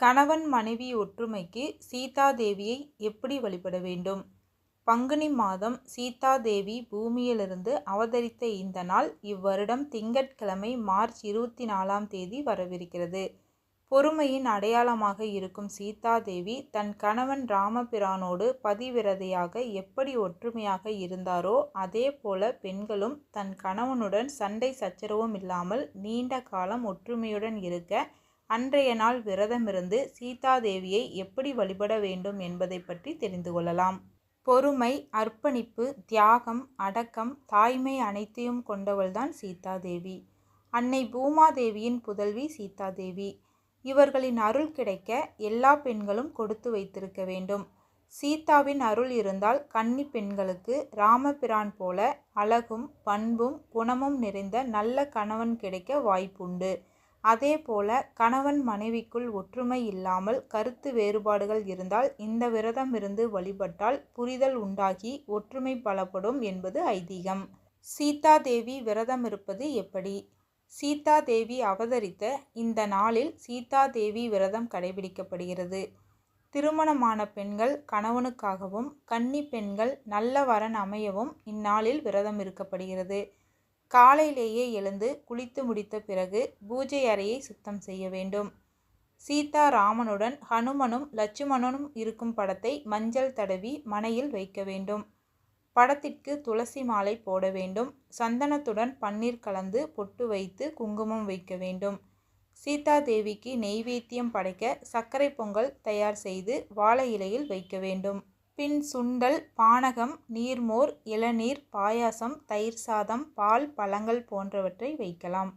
கணவன் மனைவி ஒற்றுமைக்கு சீதா தேவியை எப்படி வழிபட வேண்டும்? பங்குனி மாதம் சீதா தேவி பூமியிலிருந்து அவதரித்த இந்த நாள் இவ்வருடம் திங்கட்கிழமை மார்ச் இருபத்தி நாலாம் தேதி வரவிருக்கிறது. பொறுமையின் அடையாளமாக இருக்கும் சீதா தேவி தன் கணவன் ராமபிரானோடு பதிவிரதையாக எப்படி ஒற்றுமையாக இருந்தாரோ அதே போல பெண்களும் தன் கணவனுடன் சண்டை சச்சரவும் இல்லாமல் நீண்ட காலம் ஒற்றுமையுடன் இருக்க அன்றைய நாள் விரதமிருந்து சீதா தேவியை எப்படி வழிபட வேண்டும் என்பதை பற்றி தெரிந்து கொள்ளலாம். பொறுமை அர்ப்பணிப்பு தியாகம் அடக்கம் தாய்மை அனைத்தையும் கொண்டவள்தான் சீதாதேவி. அன்னை பூமாதேவியின் புதல்வி சீதா தேவி இவர்களின் அருள் கிடைக்க எல்லா பெண்களும் கொடுத்து வைத்திருக்க வேண்டும். சீதாவின் அருள் இருந்தால் கன்னி பெண்களுக்கு ராமபிரான் போல அழகும் பண்பும் குணமும் நிறைந்த நல்ல கணவன் கிடைக்க வாய்ப்புண்டு. அதே போல கணவன் மனைவிக்குள் ஒற்றுமை இல்லாமல் கருத்து வேறுபாடுகள் இருந்தால் இந்த விரதம் இருந்து வழிபட்டால் புரிதல் உண்டாகி ஒற்றுமை பலப்படும் என்பது ஐதீகம். சீதா தேவி விரதம் இருப்பது எப்படி? சீதா தேவி அவதரித்த இந்த நாளில் சீதா தேவி விரதம் கடைபிடிக்கப்படுகிறது. திருமணமான பெண்கள் கணவனுக்காகவும் கன்னி பெண்கள் நல்ல வரன் அமையவும் இந்நாளில் விரதம் இருக்கப்படுகிறது. காலையிலேயே எழுந்து குளித்து முடித்த பிறகு பூஜை அறையை சுத்தம் செய்ய வேண்டும். சீதா ராமனுடன் ஹனுமனும் லட்சுமணனும் இருக்கும் படத்தை மஞ்சள் தடவி மனையில் வைக்க வேண்டும். படத்திற்கு துளசி மாலை போட வேண்டும். சந்தனத்துடன் பன்னீர் கலந்து பொட்டு வைத்து குங்குமம் வைக்க வேண்டும். சீதா தேவிக்கு நெய்வேத்தியம் படைக்க சர்க்கரை பொங்கல் தயார் செய்து வாழை இலையில் வைக்க வேண்டும். பின் சுண்டல் பானகம் நீர்மோர் இளநீர் பாயாசம் தயிர் சாதம் பால் பழங்கள் போன்றவற்றை வைக்கலாம்.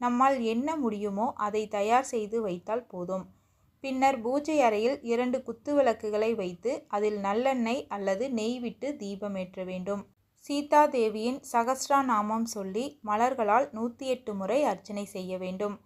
நம்மால் என்ன முடியுமோ அதை தயார் செய்து வைத்தால் போதும். பின்னர் பூஜை அறையில் இரண்டு குத்துவிளக்குகளை வைத்து அதில் நல்லெண்ணெய் அல்லது நெய் விட்டு தீபமேற்ற வேண்டும். சீதா தேவியின் சகஸ்ரா நாமம் சொல்லி மலர்களால் நூற்றி எட்டு முறை அர்ச்சனை செய்ய வேண்டும்.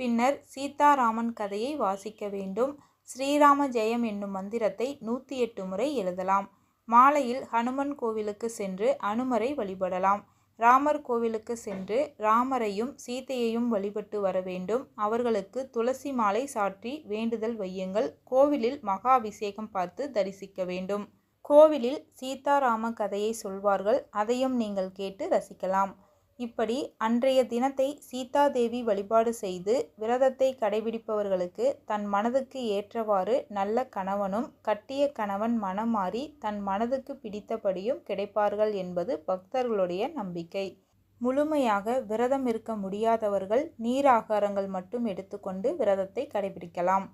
பின்னர் சீதாராமன் கதையை வாசிக்க வேண்டும். ஸ்ரீராம ஜெயம் என்னும் மந்திரத்தை நூற்றி எட்டு முறை எழுதலாம். மாலையில் ஹனுமன் கோவிலுக்கு சென்று அனுமரை வழிபடலாம். ராமர் கோவிலுக்கு சென்று ராமரையும் சீதையையும் வழிபட்டு வர வேண்டும். அவர்களுக்கு துளசி மாலை சாற்றி வேண்டுதல் வையுங்கள். கோவிலில் மகா அபிஷேகம் பார்த்து தரிசிக்க வேண்டும். கோவிலில் சீதாராம கதையை சொல்வார்கள். அதையும் நீங்கள் கேட்டு ரசிக்கலாம். இப்படி அன்றைய தினத்தை சீதா தேவி வழிபாடு செய்து விரதத்தை கடைபிடிப்பவர்களுக்கு தன் மனதுக்கு ஏற்றவாறு நல்ல கணவனும் கட்டிய கணவன் மனம் மாறி தன் மனதுக்கு பிடித்தபடியும் கிடைப்பார்கள் என்பது பக்தர்களுடைய நம்பிக்கை. முழுமையாக விரதம் இருக்க முடியாதவர்கள் நீர் ஆகாரங்கள் மட்டும் எடுத்துக்கொண்டு விரதத்தை கடைபிடிக்கலாம்.